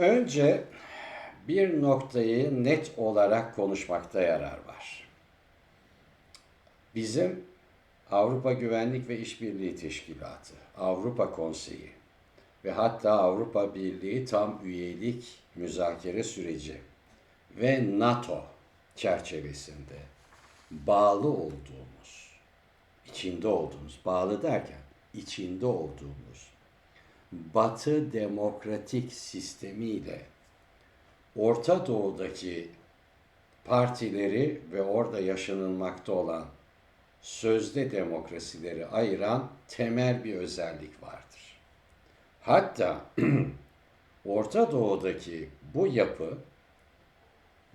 Önce bir noktayı net olarak konuşmakta yarar var. Bizim Avrupa Güvenlik ve İşbirliği Teşkilatı, Avrupa Konseyi ve hatta Avrupa Birliği tam üyelik müzakere süreci ve NATO çerçevesinde bağlı olduğumuz, içinde olduğumuz, bağlı derken içinde olduğumuz Batı demokratik sistemiyle Orta Doğu'daki partileri ve orada yaşanılmakta olan sözde demokrasileri ayıran temel bir özellik vardır. Hatta Orta Doğu'daki bu yapı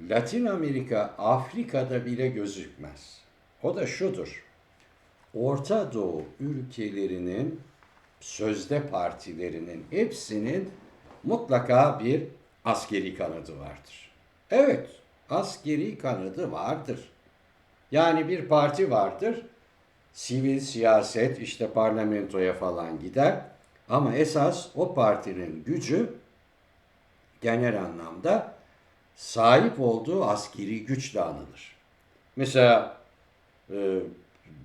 Latin Amerika, Afrika'da bile gözükmez. O da şudur. Orta Doğu ülkelerinin sözde partilerinin hepsinin mutlaka bir askeri kanadı vardır. Evet, askeri kanadı vardır. Yani bir parti vardır, sivil siyaset işte parlamentoya falan gider ama esas o partinin gücü genel anlamda sahip olduğu askeri güçle anılır. Mesela e,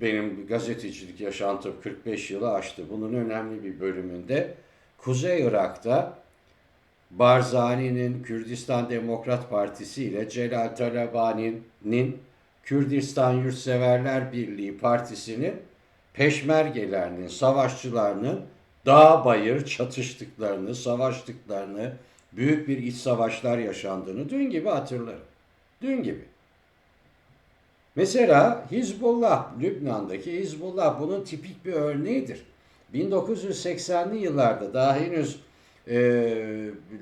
benim gazetecilik yaşantım 45 yılı aştı. Bunun önemli bir bölümünde Kuzey Irak'ta Barzani'nin Kürdistan Demokrat Partisi ile Celal Talabani'nin Kürdistan Yurtseverler Birliği Partisi'nin peşmergelerinin, savaşçılarının dağ bayır çatıştıklarını, savaştıklarını, büyük bir iç savaşlar yaşandığını dün gibi hatırlarım. Dün gibi. Mesela Hizbullah, Lübnan'daki Hizbullah bunun tipik bir örneğidir. 1980'li yıllarda daha henüz e,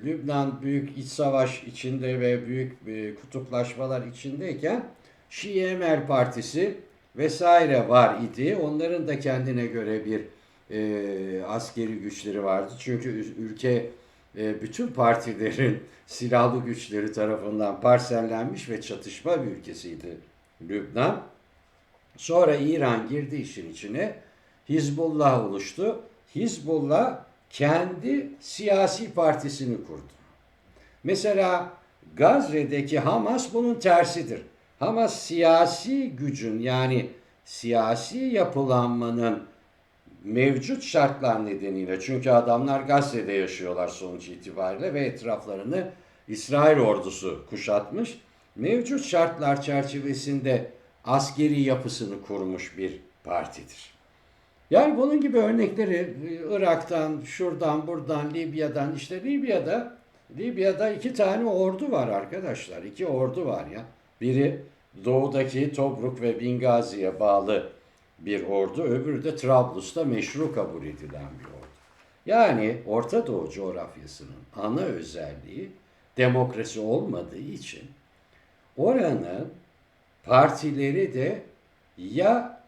Lübnan büyük iç savaş içinde ve büyük e, kutuplaşmalar içindeyken Şii Emel Partisi vesaire var idi. Onların da kendine göre bir e, askeri güçleri vardı. Çünkü ülke e, bütün partilerin silahlı güçleri tarafından parsellenmiş ve çatışma bir ülkesiydi Lübnan. Sonra İran girdi işin içine. Hizbullah oluştu. Hizbullah kendi siyasi partisini kurdu. Mesela Gazze'deki Hamas bunun tersidir. Hamas siyasi gücün yani siyasi yapılanmanın mevcut şartlar nedeniyle çünkü adamlar Gazze'de yaşıyorlar sonuç itibariyle ve etraflarını İsrail ordusu kuşatmış. Mevcut şartlar çerçevesinde askeri yapısını kurmuş bir partidir. Yani bunun gibi örnekleri Irak'tan, şuradan, buradan, Libya'dan, işte Libya'da Libya'da iki tane ordu var arkadaşlar. İki ordu var ya. Biri doğudaki Tobruk ve Bingazi'ye bağlı bir ordu, öbürü de Trablus'ta meşru kabul edilen bir ordu. Yani Orta Doğu coğrafyasının ana özelliği demokrasi olmadığı için oranın partileri de ya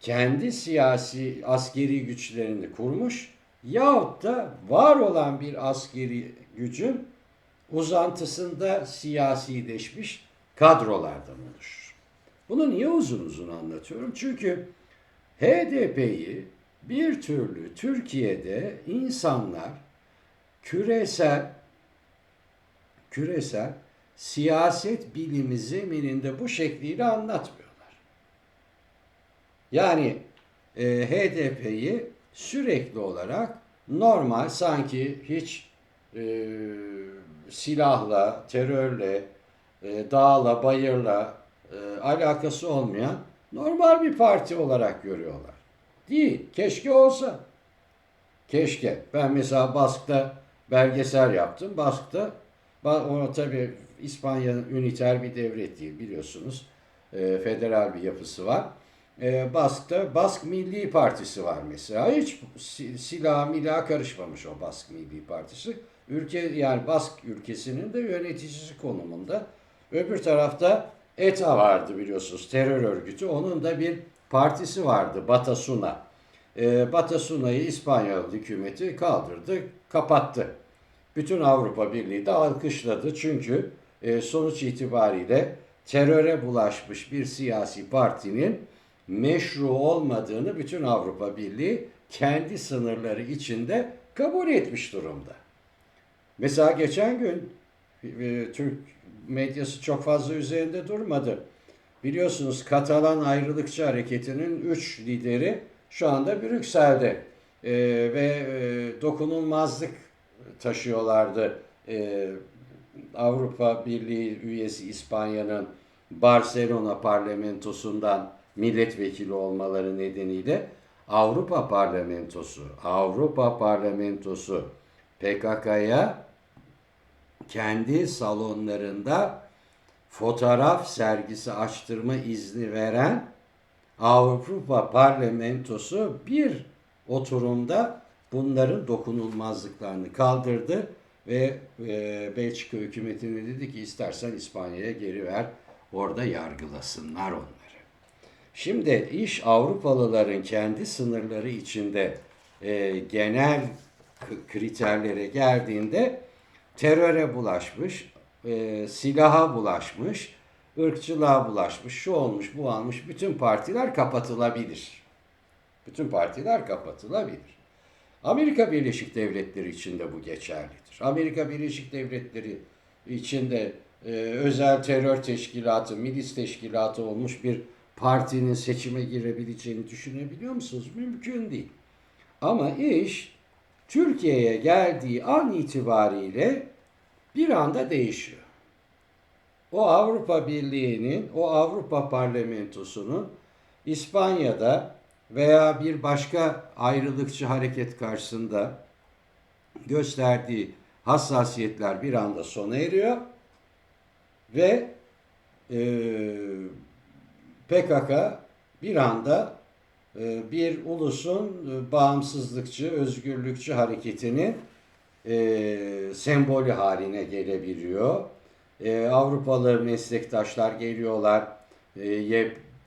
kendi siyasi askeri güçlerini kurmuş yahut da var olan bir askeri gücün uzantısında siyasileşmiş kadrolardan oluşur. Bunu niye uzun uzun anlatıyorum? Çünkü HDP'yi bir türlü Türkiye'de insanlar küresel küresel siyaset bilimi zemininde bu şekliyle anlatmıyorlar. Yani e, HDP'yi sürekli olarak normal sanki hiç e, silahla, terörle, e, dağla, bayırla e, alakası olmayan normal bir parti olarak görüyorlar. Değil. Keşke olsa. Keşke. Ben mesela Bask'ta belgesel yaptım. Bask'ta ona tabii İspanya'nın üniter bir devlet değil biliyorsunuz. E, federal bir yapısı var. E, Bask'ta Bask Milli Partisi var mesela. Hiç silah milah karışmamış o Bask Milli Partisi. Ülke yani Bask ülkesinin de yöneticisi konumunda. Öbür tarafta ETA vardı biliyorsunuz terör örgütü. Onun da bir partisi vardı Batasuna. E, Batasuna'yı İspanyol hükümeti kaldırdı, kapattı. Bütün Avrupa Birliği de alkışladı çünkü e, sonuç itibariyle teröre bulaşmış bir siyasi partinin meşru olmadığını bütün Avrupa Birliği kendi sınırları içinde kabul etmiş durumda. Mesela geçen gün e, Türk medyası çok fazla üzerinde durmadı. Biliyorsunuz Katalan ayrılıkçı hareketinin 3 lideri şu anda Brüksel'de E, ve e, dokunulmazlık taşıyorlardı. E, Avrupa Birliği üyesi İspanya'nın Barcelona parlamentosundan milletvekili olmaları nedeniyle Avrupa Parlamentosu, Avrupa Parlamentosu PKK'ya kendi salonlarında fotoğraf sergisi açtırma izni veren Avrupa Parlamentosu bir oturumda bunların dokunulmazlıklarını kaldırdı ve e, Belçika hükümetine dedi ki istersen İspanya'ya geri ver orada yargılasınlar onları. Şimdi iş Avrupalıların kendi sınırları içinde e, genel kriterlere geldiğinde teröre bulaşmış, e, silaha bulaşmış, ırkçılığa bulaşmış, şu olmuş, bu almış. Bütün partiler kapatılabilir. Bütün partiler kapatılabilir. Amerika Birleşik Devletleri için de bu geçerlidir. Amerika Birleşik Devletleri içinde e, özel terör teşkilatı, milis teşkilatı olmuş bir partinin seçime girebileceğini düşünebiliyor musunuz? Mümkün değil. Ama iş Türkiye'ye geldiği an itibariyle bir anda değişiyor. O Avrupa Birliği'nin, o Avrupa Parlamentosu'nun İspanya'da veya bir başka ayrılıkçı hareket karşısında gösterdiği hassasiyetler bir anda sona eriyor ve e, PKK bir anda e, bir ulusun e, bağımsızlıkçı, özgürlükçü hareketinin e, sembolü haline gelebiliyor. E, Avrupalı meslektaşlar geliyorlar. E,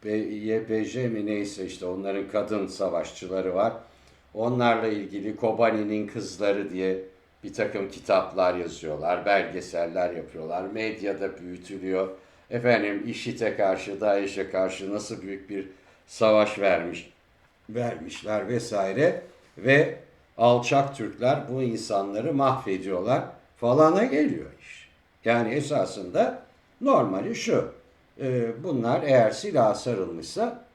YPJ mi neyse işte onların kadın savaşçıları var. Onlarla ilgili Kobani'nin kızları diye bir takım kitaplar yazıyorlar, belgeseller yapıyorlar, medyada büyütülüyor. Efendim IŞİD'e karşı, DAEŞ'e karşı nasıl büyük bir savaş vermiş, vermişler vesaire ve alçak Türkler bu insanları mahvediyorlar falana geliyor iş. Yani esasında normali şu, e, bunlar eğer silaha sarılmışsa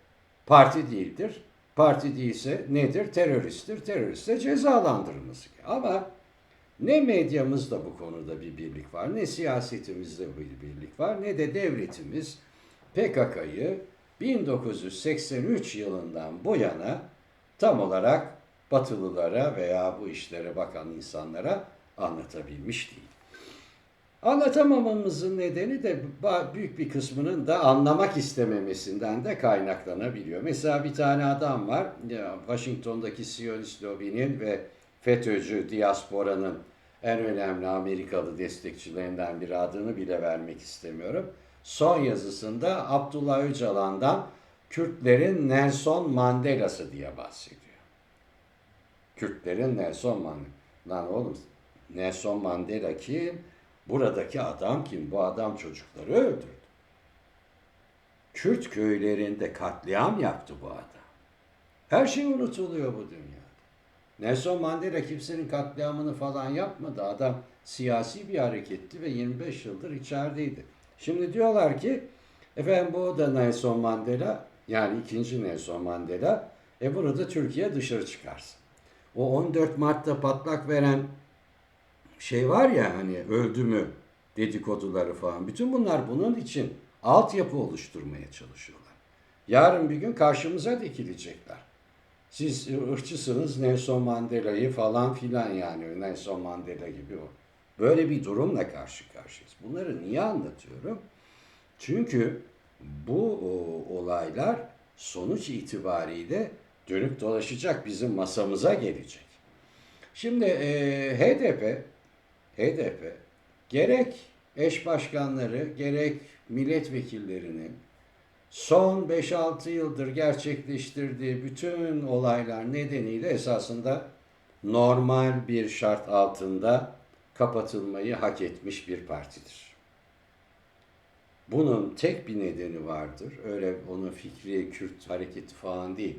parti değildir. Parti değilse nedir? Teröristtir. Terörist de cezalandırılması. Ama ne medyamızda bu konuda bir birlik var, ne siyasetimizde bir birlik var, ne de devletimiz PKK'yı 1983 yılından bu yana tam olarak Batılılara veya bu işlere bakan insanlara anlatabilmiş değil. Anlatamamamızın nedeni de büyük bir kısmının da anlamak istememesinden de kaynaklanabiliyor. Mesela bir tane adam var, Washington'daki Siyonist lobinin ve FETÖ'cü diasporanın en önemli Amerikalı destekçilerinden biri adını bile vermek istemiyorum. Son yazısında Abdullah Öcalan'dan Kürtlerin Nelson Mandela'sı diye bahsediyor. Kürtlerin Nelson Mandela. Lan oğlum Nelson Mandela kim? Buradaki adam kim? Bu adam çocukları öldürdü. Kürt köylerinde katliam yaptı bu adam. Her şey unutuluyor bu dünyada. Nelson Mandela kimsenin katliamını falan yapmadı. Adam siyasi bir hareketti ve 25 yıldır içerideydi. Şimdi diyorlar ki efendim bu da Nelson Mandela yani ikinci Nelson Mandela e bunu da Türkiye dışarı çıkarsın. O 14 Mart'ta patlak veren şey var ya hani öldü mü dedikoduları falan. Bütün bunlar bunun için altyapı oluşturmaya çalışıyorlar. Yarın bir gün karşımıza dikilecekler. Siz ırkçısınız Nelson Mandela'yı falan filan yani Nelson Mandela gibi o. Böyle bir durumla karşı karşıyayız. Bunları niye anlatıyorum? Çünkü bu o, olaylar sonuç itibariyle dönüp dolaşacak bizim masamıza gelecek. Şimdi e, HDP HDP gerek eş başkanları gerek milletvekillerinin son 5-6 yıldır gerçekleştirdiği bütün olaylar nedeniyle esasında normal bir şart altında kapatılmayı hak etmiş bir partidir. Bunun tek bir nedeni vardır. Öyle onun fikri Kürt hareketi falan değil.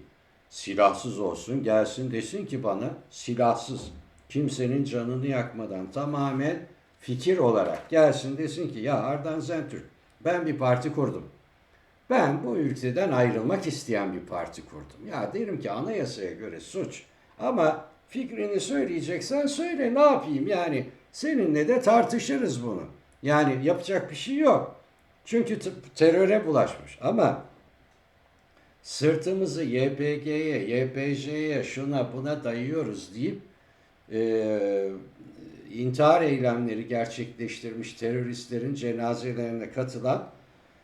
Silahsız olsun gelsin desin ki bana silahsız kimsenin canını yakmadan tamamen fikir olarak gelsin desin ki ya Ardan Zentürk ben bir parti kurdum. Ben bu ülkeden ayrılmak isteyen bir parti kurdum. Ya derim ki anayasaya göre suç. Ama fikrini söyleyeceksen söyle ne yapayım yani seninle de tartışırız bunu. Yani yapacak bir şey yok. Çünkü teröre bulaşmış. Ama sırtımızı YPG'ye, YPJ'ye, şuna buna dayıyoruz deyip e, intihar eylemleri gerçekleştirmiş teröristlerin cenazelerine katılan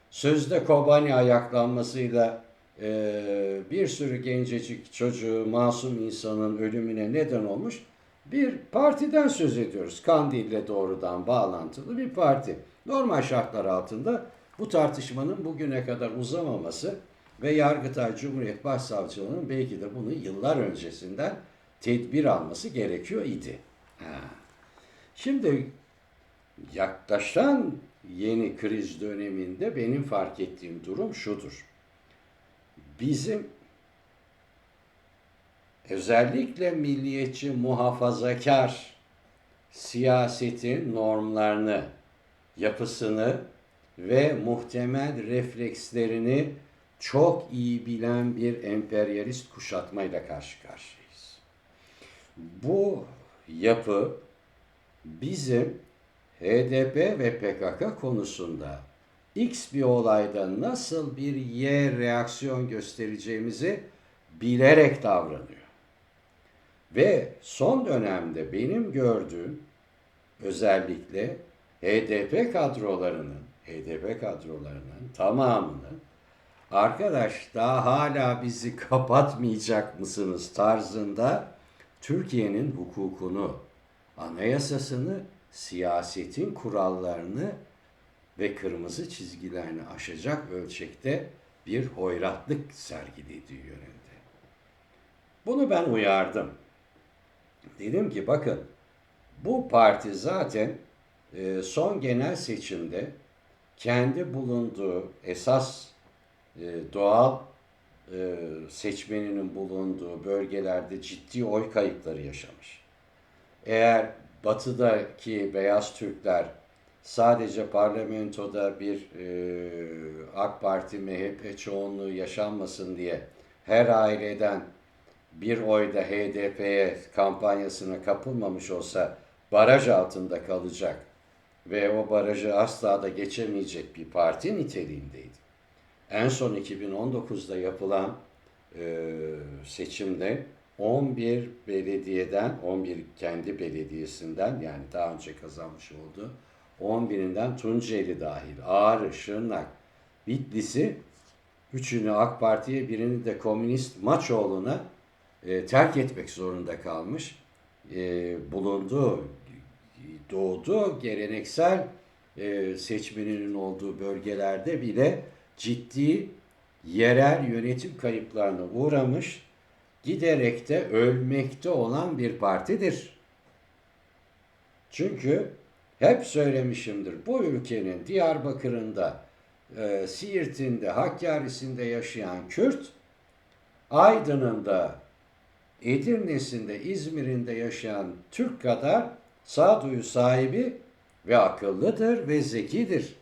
sözde Kobani ayaklanmasıyla e, bir sürü gencecik çocuğu, masum insanın ölümüne neden olmuş bir partiden söz ediyoruz. Kandil'le doğrudan bağlantılı bir parti. Normal şartlar altında bu tartışmanın bugüne kadar uzamaması ve Yargıtay Cumhuriyet Başsavcılığı'nın belki de bunu yıllar öncesinden tedbir alması gerekiyor idi. Ha. Şimdi yaklaşan yeni kriz döneminde benim fark ettiğim durum şudur. Bizim özellikle milliyetçi muhafazakar siyasetin normlarını, yapısını ve muhtemel reflekslerini çok iyi bilen bir emperyalist kuşatmayla karşı karşıyayız. Bu yapı bizim HDP ve PKK konusunda X bir olayda nasıl bir Y reaksiyon göstereceğimizi bilerek davranıyor. Ve son dönemde benim gördüğüm özellikle HDP kadrolarının, HDP kadrolarının tamamının arkadaş daha hala bizi kapatmayacak mısınız tarzında Türkiye'nin hukukunu, anayasasını, siyasetin kurallarını ve kırmızı çizgilerini aşacak ölçekte bir hoyratlık sergilediği yönünde. Bunu ben uyardım. Dedim ki bakın bu parti zaten e, son genel seçimde kendi bulunduğu esas e, doğal e, seçmeninin bulunduğu bölgelerde ciddi oy kayıpları yaşamış. Eğer batıdaki beyaz Türkler sadece parlamentoda bir e, AK Parti MHP çoğunluğu yaşanmasın diye her aileden bir oyda HDP'ye kampanyasına kapılmamış olsa baraj altında kalacak ve o barajı asla da geçemeyecek bir parti niteliğindeydi. En son 2019'da yapılan e, seçimde 11 belediyeden, 11 kendi belediyesinden yani daha önce kazanmış oldu. 11'inden Tunceli dahil, Ağrı, Şırnak, Bitlis'i üçünü AK Parti'ye birini de Komünist Maçoğlu'na e, terk etmek zorunda kalmış. E, bulunduğu, doğduğu geleneksel e, seçmeninin olduğu bölgelerde bile ciddi yerel yönetim kayıplarına uğramış, giderek de ölmekte olan bir partidir. Çünkü hep söylemişimdir bu ülkenin Diyarbakır'ında, e, Siirt'inde, Hakkari'sinde yaşayan Kürt, Aydın'ın da, Edirne'sinde, İzmir'inde yaşayan Türk kadar sağduyu sahibi ve akıllıdır ve zekidir.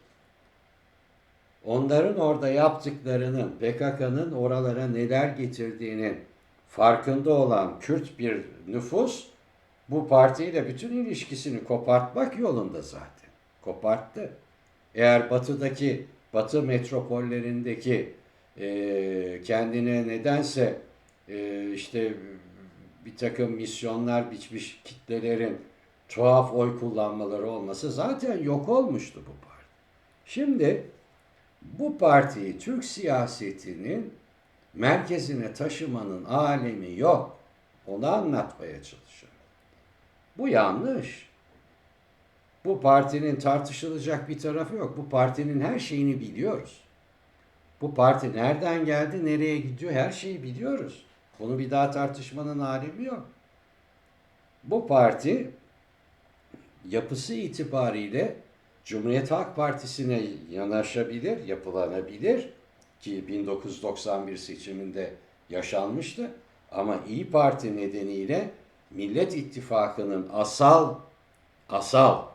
Onların orada yaptıklarının, PKK'nın oralara neler getirdiğinin farkında olan Kürt bir nüfus bu partiyle bütün ilişkisini kopartmak yolunda zaten. Koparttı. Eğer batıdaki, batı metropollerindeki e, kendine nedense e, işte bir takım misyonlar biçmiş kitlelerin tuhaf oy kullanmaları olması zaten yok olmuştu bu parti. Şimdi bu partiyi Türk siyasetinin merkezine taşımanın alemi yok. Onu anlatmaya çalışıyorum. Bu yanlış. Bu partinin tartışılacak bir tarafı yok. Bu partinin her şeyini biliyoruz. Bu parti nereden geldi, nereye gidiyor her şeyi biliyoruz. Bunu bir daha tartışmanın alemi yok. Bu parti yapısı itibariyle Cumhuriyet Halk Partisi'ne yanaşabilir, yapılanabilir ki 1991 seçiminde yaşanmıştı. Ama İyi Parti nedeniyle Millet İttifakı'nın asal asal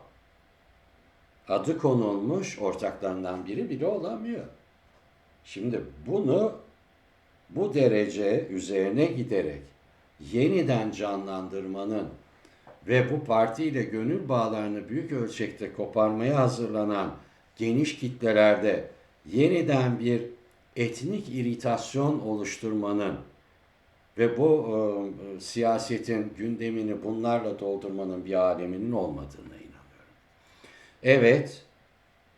adı konulmuş ortaklarından biri bile olamıyor. Şimdi bunu bu derece üzerine giderek yeniden canlandırmanın ve bu partiyle gönül bağlarını büyük ölçekte koparmaya hazırlanan geniş kitlelerde yeniden bir etnik iritasyon oluşturmanın ve bu e, siyasetin gündemini bunlarla doldurmanın bir aleminin olmadığına inanıyorum. Evet,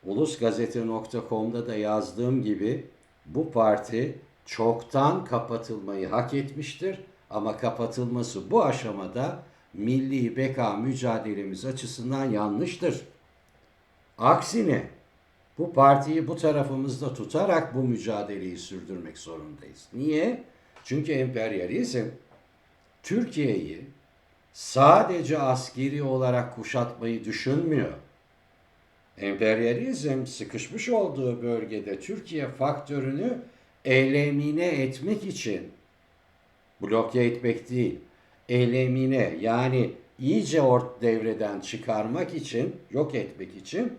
ulusgazete.com'da da yazdığım gibi bu parti çoktan kapatılmayı hak etmiştir. Ama kapatılması bu aşamada milli beka mücadelemiz açısından yanlıştır. Aksine bu partiyi bu tarafımızda tutarak bu mücadeleyi sürdürmek zorundayız. Niye? Çünkü emperyalizm Türkiye'yi sadece askeri olarak kuşatmayı düşünmüyor. Emperyalizm sıkışmış olduğu bölgede Türkiye faktörünü elemine etmek için bloke etmek değil, elemine yani iyice ort devreden çıkarmak için, yok etmek için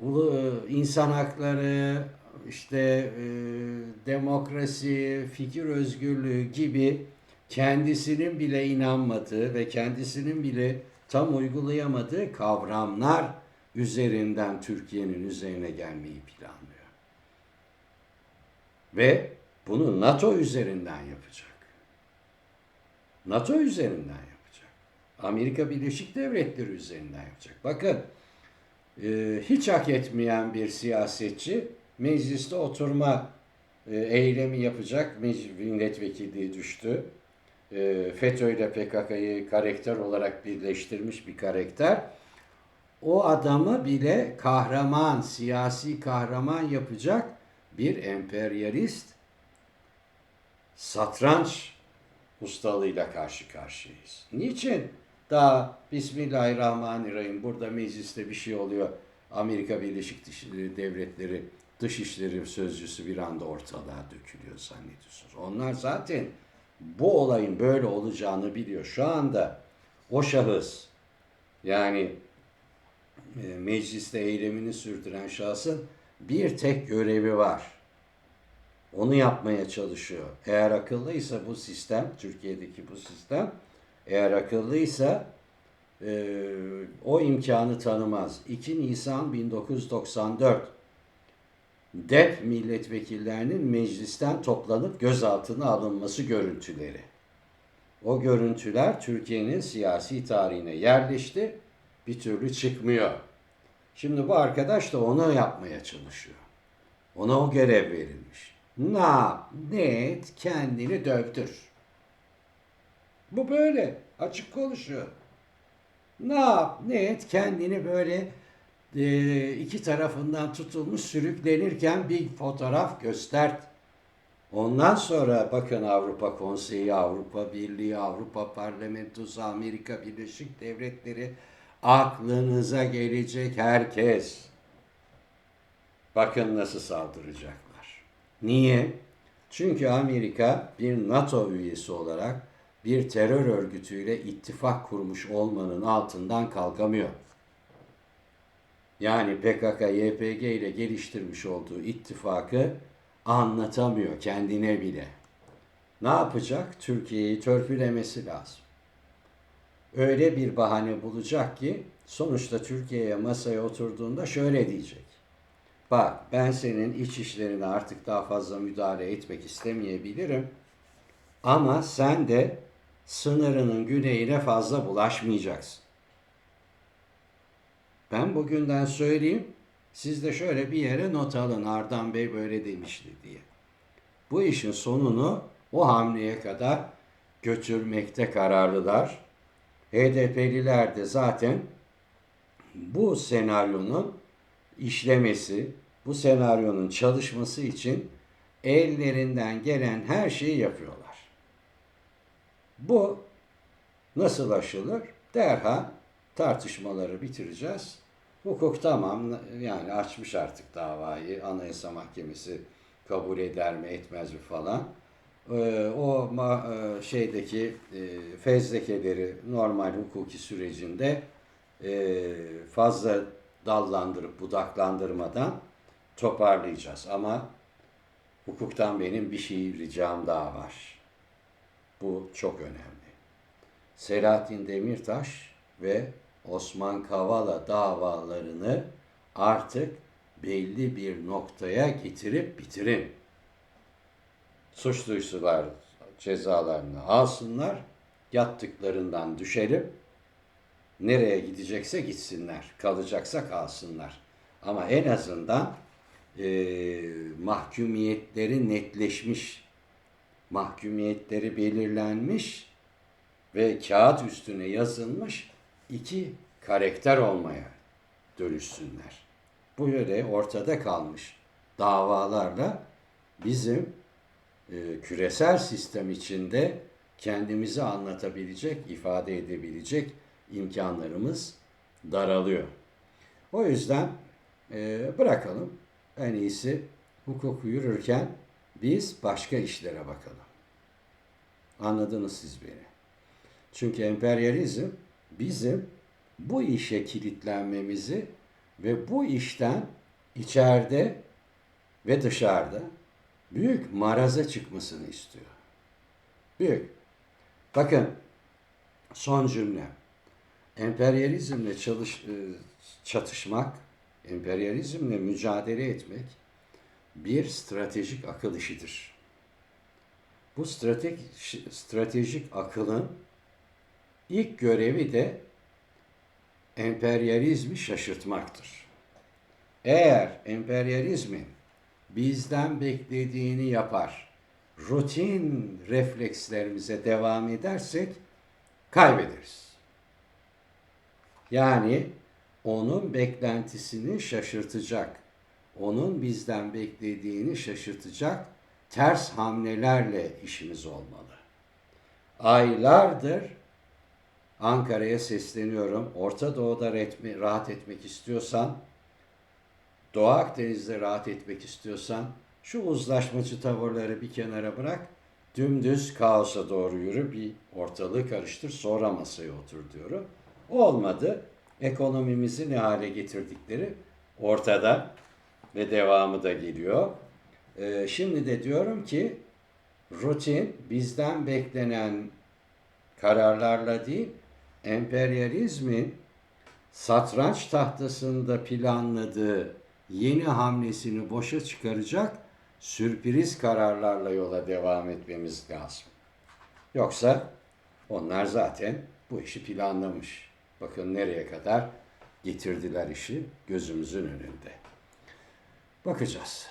ulu insan hakları, işte e, demokrasi, fikir özgürlüğü gibi kendisinin bile inanmadığı ve kendisinin bile tam uygulayamadığı kavramlar üzerinden Türkiye'nin üzerine gelmeyi planlıyor. Ve bunu NATO üzerinden yapacak. NATO üzerinden yapacak. Amerika Birleşik Devletleri üzerinden yapacak. Bakın e, hiç hak etmeyen bir siyasetçi mecliste oturma e, eylemi yapacak milletvekilliği düştü. E, FETÖ ile PKK'yı karakter olarak birleştirmiş bir karakter. O adamı bile kahraman, siyasi kahraman yapacak bir emperyalist satranç ustalığıyla karşı karşıyayız. Niçin? Daha Bismillahirrahmanirrahim burada mecliste bir şey oluyor. Amerika Birleşik Devletleri Dışişleri Sözcüsü bir anda ortalığa dökülüyor zannediyorsunuz. Onlar zaten bu olayın böyle olacağını biliyor. Şu anda o şahıs yani e, mecliste eylemini sürdüren şahsın bir tek görevi var. Onu yapmaya çalışıyor. Eğer akıllıysa bu sistem, Türkiye'deki bu sistem, eğer akıllıysa e, o imkanı tanımaz. 2 Nisan 1994 DEP milletvekillerinin meclisten toplanıp gözaltına alınması görüntüleri. O görüntüler Türkiye'nin siyasi tarihine yerleşti, bir türlü çıkmıyor. Şimdi bu arkadaş da onu yapmaya çalışıyor. Ona o görev verilmiş. Ne yap, ne et, kendini dövdür. Bu böyle, açık konuşuyor. Ne yap, ne et, kendini böyle e, iki tarafından tutulmuş sürüklenirken bir fotoğraf göstert. Ondan sonra bakın Avrupa Konseyi, Avrupa Birliği, Avrupa Parlamentosu, Amerika Birleşik Devletleri aklınıza gelecek herkes. Bakın nasıl saldıracaklar. Niye? Çünkü Amerika bir NATO üyesi olarak bir terör örgütüyle ittifak kurmuş olmanın altından kalkamıyor. Yani PKK, YPG ile geliştirmiş olduğu ittifakı anlatamıyor kendine bile. Ne yapacak? Türkiye'yi törpülemesi lazım. Öyle bir bahane bulacak ki sonuçta Türkiye'ye masaya oturduğunda şöyle diyecek. Bak ben senin iç işlerine artık daha fazla müdahale etmek istemeyebilirim. Ama sen de sınırının güneyine fazla bulaşmayacaksın. Ben bugünden söyleyeyim. Siz de şöyle bir yere not alın. Ardan Bey böyle demişti diye. Bu işin sonunu o hamleye kadar götürmekte kararlılar. HDP'liler de zaten bu senaryonun işlemesi, bu senaryonun çalışması için ellerinden gelen her şeyi yapıyorlar. Bu nasıl aşılır? Derhal tartışmaları bitireceğiz. Hukuk tamam yani açmış artık davayı. Anayasa Mahkemesi kabul eder mi etmez mi falan. e, o e, şeydeki e, fezlekeleri normal hukuki sürecinde e, fazla dallandırıp budaklandırmadan toparlayacağız. Ama hukuktan benim bir şey ricam daha var. Bu çok önemli. Selahattin Demirtaş ve Osman Kavala davalarını artık belli bir noktaya getirip bitirin. Suçluysalar cezalarını alsınlar, yattıklarından düşelim. Nereye gidecekse gitsinler, kalacaksa kalsınlar. Ama en azından eee mahkumiyetleri netleşmiş, mahkumiyetleri belirlenmiş ve kağıt üstüne yazılmış iki karakter olmaya dönüşsünler. Bu böyle ortada kalmış davalarla bizim e, küresel sistem içinde kendimizi anlatabilecek, ifade edebilecek imkanlarımız daralıyor. O yüzden e, bırakalım. En iyisi hukuk yürürken biz başka işlere bakalım. Anladınız siz beni. Çünkü emperyalizm bizim bu işe kilitlenmemizi ve bu işten içeride ve dışarıda büyük maraza çıkmasını istiyor. Büyük. Bakın son cümle. Emperyalizmle çalış, e, çatışmak, emperyalizmle mücadele etmek bir stratejik akıl işidir. Bu stratejik, stratejik akılın ilk görevi de emperyalizmi şaşırtmaktır. Eğer emperyalizmin bizden beklediğini yapar, rutin reflekslerimize devam edersek kaybederiz. Yani onun beklentisini şaşırtacak, onun bizden beklediğini şaşırtacak ters hamlelerle işimiz olmalı. Aylardır Ankara'ya sesleniyorum. Orta Doğu'da rahat etmek istiyorsan, Doğu Akdeniz'de rahat etmek istiyorsan şu uzlaşmacı tavırları bir kenara bırak. Dümdüz kaosa doğru yürü, bir ortalığı karıştır, sonra masaya otur diyorum. Olmadı. Ekonomimizi ne hale getirdikleri ortada ve devamı da geliyor. Ee, şimdi de diyorum ki rutin bizden beklenen kararlarla değil, emperyalizmin satranç tahtasında planladığı yeni hamlesini boşa çıkaracak sürpriz kararlarla yola devam etmemiz lazım. Yoksa onlar zaten bu işi planlamış. Bakın nereye kadar getirdiler işi gözümüzün önünde. Bakacağız.